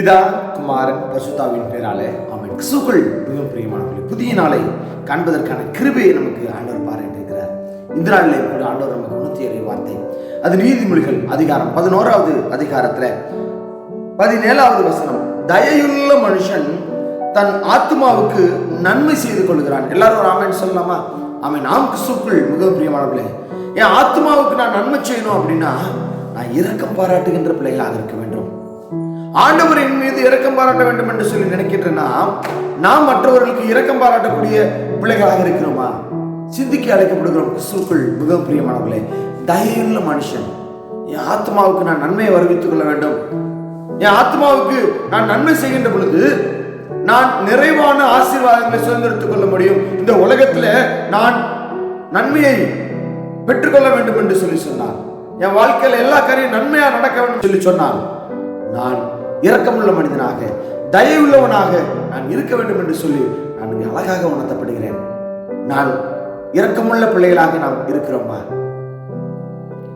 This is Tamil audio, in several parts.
பிதா குமாரன் பசுதாவின் பேராலே அவன் கிறிஸ்துக்குள் மிகவும் பிரியமானவர்கள் புதிய நாளை காண்பதற்கான கிருபையை நமக்கு ஆண்டவர் பாராட்டியிருக்கிறார். இந்த நாளிலே கூட ஆண்டவர் நமக்கு உணர்த்தி அறிய வார்த்தை அது நீதிமொழிகள் அதிகாரம் பதினோராவது அதிகாரத்தில் பதினேழாவது வசனம். தயையுள்ள மனுஷன் தன் ஆத்மாவுக்கு நன்மை செய்து கொள்கிறான் எல்லாரும் ஒரு ஆமேன் சொல்லலாமா? ஆமென். நாம் கிறிஸ்துக்குள் மிகவும் பிரியமானவர்களே என் ஆத்மாவுக்கு நான் நன்மை செய்யணும் அப்படின்னா நான் இறக்கம் பாராட்டுகின்ற பிள்ளைகளாக இருக்க வேண்டும். ஆண்டவரின் மீது இரக்கம் பாராட்ட வேண்டும் என்று சொல்லி நினைக்கின்றனா நாம் மற்றவர்களுக்கு இரக்கம் பாராட்டக்கூடிய பிள்ளைகளாக இருக்கிறோமா? சிந்திக்க அழைக்கப்படுகிறோம். கிறிஸ்துக்குள் மிக பிரியமானவர்களே தயையுள்ள மனுஷன் என் ஆத்மாவுக்கு நான் நன்மையை வருவித்துக் கொள்ள வேண்டும். என் ஆத்மாவுக்கு நான் நன்மை செய்கின்ற பொழுது நான் நிறைவான ஆசீர்வாதங்களை சுதந்திரத்துக் கொள்ள முடியும். இந்த உலகத்துல நான் நன்மையை பெற்றுக்கொள்ள வேண்டும் என்று சொல்லி சொன்னார். என் வாழ்க்கையில எல்லா காரியம் நன்மையா நடக்க வேண்டும் சொல்லி சொன்னார். நான் இரக்கமுள்ள மனிதனாக தயவுள்ளவனாக நான் இருக்க வேண்டும் என்று சொல்லி நான் இங்கே அழகாக உணர்த்தப்படுகிறேன். நான் இரக்கமுள்ள பிள்ளைகளாக நாம் இருக்கிறோமா?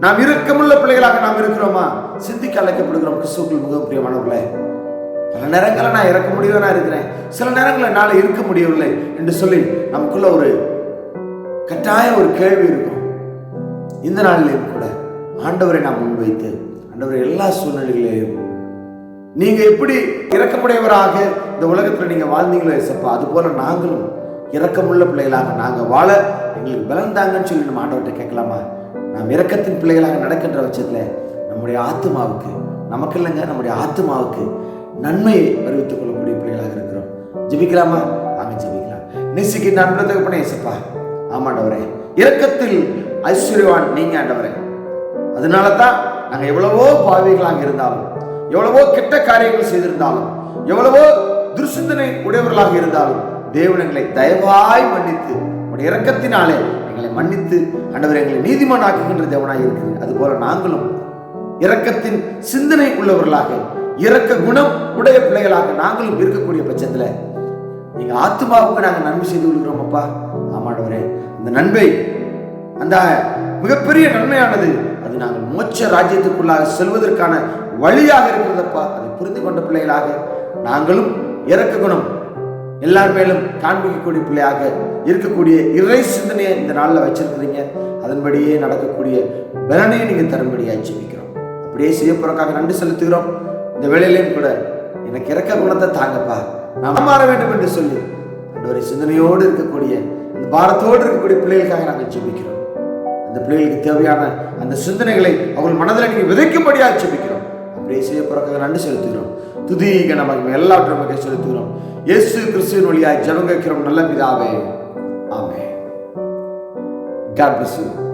நாம் இரக்கமுள்ள பிள்ளைகளாக நாம் இருக்கிறோமா? சிந்திக்க அழைக்கப்படுகிறோம் கிறிஸ்துக்கள் மிகவும் பிரியமானவர்களே. பல நேரங்களில் நான் இறக்க முடியவனா இருக்கிறேன். சில நேரங்களில் என்னால் இருக்க முடியவில்லை என்று சொல்லி நமக்குள்ள ஒரு கட்டாய ஒரு கேள்வி இருக்கும். இந்த நாளிலேயும் கூட ஆண்டவரை நாம் முன்வைத்து ஆண்டவரை எல்லா சூழ்நிலைகளிலேயும் நீங்க எப்படி இறக்கமுடையவராக இந்த உலகத்துல நீங்க வாழ்ந்தீங்களோ ஏசப்பா அது போல நாங்களும் இறக்கமுள்ள பிள்ளைகளாக நாங்க வாழ எங்களுக்கு பலந்தாங்கன்னு சொல்லி நம்ம ஆண்டவர்கிட்ட கேட்கலாமா? நாம் இறக்கத்தின் பிள்ளைகளாக நடக்கின்ற பட்சத்துல நம்முடைய ஆத்மாவுக்கு நமக்கு இல்லைங்க நம்முடைய ஆத்மாவுக்கு நன்மையை அறிவித்துக் கொள்ளக்கூடிய பிள்ளைகளாக இருக்கிறோம். ஜெபிக்கலாமா? வாங்க ஜெபிக்கலாம். நேசிக்கின்ற நான் தகப்பனே ஏசப்பா ஆமாண்டவரே இறக்கத்தில் ஐஸ்வர்யவான் நீங்க ஆண்டவரே. அதனால தான் நாங்கள் எவ்வளவோ பாவிகளாக இருந்தாலும் எவ்வளவோ கெட்ட காரியங்கள் செய்திருந்தாலும் எவ்வளவோ துர்சிந்தனை உடையவர்களாக இருந்தாலும் தேவன் எங்களை தயவாய் மன்னித்து உடைய இறக்கத்தினாலே எங்களை மன்னித்து ஆண்டவர் எங்களை நீதிமான் ஆக்குகின்ற தேவனாக இருக்கிறது அதுபோல நாங்களும் இரக்கத்தின் சிந்தனை உள்ளவர்களாக இரக்க குணம் உடைய பிள்ளைகளாக நாங்களும் இருக்கக்கூடிய பட்சத்தில் நீங்க ஆத்மாவுக்கு நாங்கள் நன்மை செய்து கொள்கிறோம் அப்பா. ஆமாண்டவரே அந்த நன்மை அந்த மிகப்பெரிய நன்மையானது அது நாங்கள் மோட்ச ராஜ்யத்துக்குள்ளாக செல்வதற்கான வழியாக இருக்கிறதப்பா அதை புரிந்து கொண்ட பிள்ளைகளாக நாங்களும் இறக்க குணம். எல்லார் மேலும் காண்பிக்கக்கூடிய பிள்ளையாக இருக்கக்கூடிய இறை சிந்தனையை இந்த நாளில் வச்சிருக்கிறீங்க. அதன்படியே நடக்கக்கூடிய பலனையும் நீங்கள் தரும்படியாக ஜெபிக்கிறோம். அப்படியே செய்யப்போறக்காக நன்றி செலுத்துகிறோம். இந்த வேலையிலையும் கூட எனக்கு இறக்க குணத்தை தாங்கப்பா. நான் மாற வேண்டும் என்று சொல்லி ஒரு சிந்தனையோடு இருக்கக்கூடிய இந்த பாரத்தோடு இருக்கக்கூடிய பிள்ளைகளுக்காக நாங்கள் ஜெபிக்கிறோம். அந்த பிள்ளைகளுக்கு தேவையான அந்த சிந்தனைகளை அவர்கள் மனதில் நீங்கள் விதைக்கும்படியாக ஜெபிக்கிறோம். அப்படியே செய்ய பிறக்காக நன்றி செலுத்துகிறோம். துதி கனமாக எல்லாவற்றையும் நமக்கு செலுத்துகிறோம். இயேசு கிறிஸ்துவின் வழியாக ஜெபம் கேட்கிறோம். நல்ல பிதாவே. ஆமே God bless you.